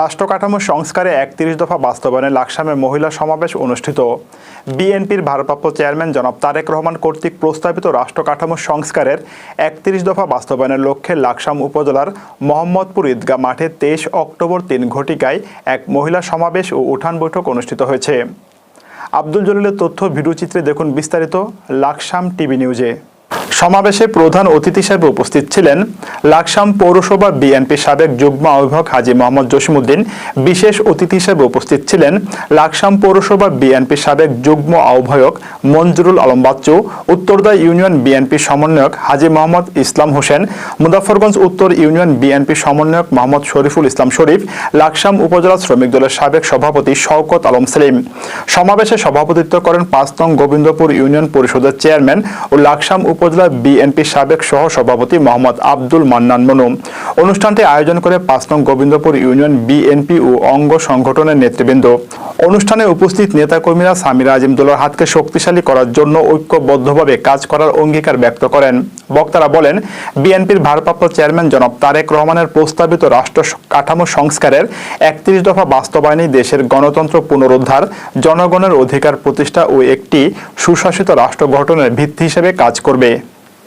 রাষ্ট্র কাঠামো সংস্কারে একত্রিশ দফা বাস্তবায়নে লাকসামে মহিলা সমাবেশ অনুষ্ঠিত। বিএনপির ভারপ্রাপ্ত চেয়ারম্যান জনাব তারেক রহমান কর্তৃক প্রস্তাবিত রাষ্ট্র কাঠামো সংস্কারের একত্রিশ দফা বাস্তবায়নের লক্ষ্যে লাকসাম উপজেলার মোহাম্মদপুর ঈদগাহ মাঠে তেইশ অক্টোবর তিন ঘটিকায় এক মহিলা সমাবেশ ও উঠান বৈঠক অনুষ্ঠিত হয়েছে। আব্দুল জলিলের তথ্য ভিডিওচিত্রে দেখুন বিস্তারিত, লাকসাম টিভি নিউজে। সমাবেশে প্রধান অতিথি হিসেবে উপস্থিত ছিলেন লাকসাম পৌরসভা বিএনপি সাবেক যুগ্ম আহ্বায়ক হাজী মোহাম্মদ জসিমুদ্দিন বিশেষ অতিথি হিসেবে উপস্থিত ছিলেন লাকসাম পৌরসভা বিএনপি সাবেক যুগ্ম আহ্বায়ক মঞ্জুরুল আলম বাচ্চু উত্তরদা ইউনিয়ন বিএনপি সমন্বয়ক হাজী মোহাম্মদ ইসলাম হোসেন মুজাফরগঞ্জ উত্তর ইউনিয়ন বিএনপি সমন্বয়ক মোহাম্মদ শরীফুল ইসলাম শরীফ, লাকসাম উপজেলা শ্রমিক দলের সাবেক সভাপতি শওকত আলম সেলিম। সমাবেশে সভাপতিত্ব করেন পাঁচ নং গোবিন্দপুর ইউনিয়ন পরিষদের চেয়ারম্যান ও লাকসাম উপজেলা বিএনপি সাবেক সহ সভাপতি মোহাম্মদ আব্দুল মান্নান মনু। অনুষ্ঠানটি আয়োজন করে পাঁচ নং গোবিন্দপুর ইউনিয়ন বিএনপি ও অঙ্গ সংগঠনের নেতৃবৃন্দ। অনুষ্ঠানে উপস্থিত নেতাকর্মীরা সামিরা আজিমদুল্লার হাতকে শক্তিশালী করার জন্য ঐক্যবদ্ধভাবে কাজ করার অঙ্গীকার ব্যক্ত করেন। বক্তারা বলেন, বিএনপির ভারপ্রাপ্ত চেয়ারম্যান জনাব তারেক রহমানের প্রস্তাবিত রাষ্ট্র কাঠামো সংস্কারের একত্রিশ দফা বাস্তবায়নই দেশের গণতন্ত্র পুনরুদ্ধার, জনগণের অধিকার প্রতিষ্ঠা ও একটি সুশাসিত রাষ্ট্র গঠনের ভিত্তি হিসেবে কাজ করবে।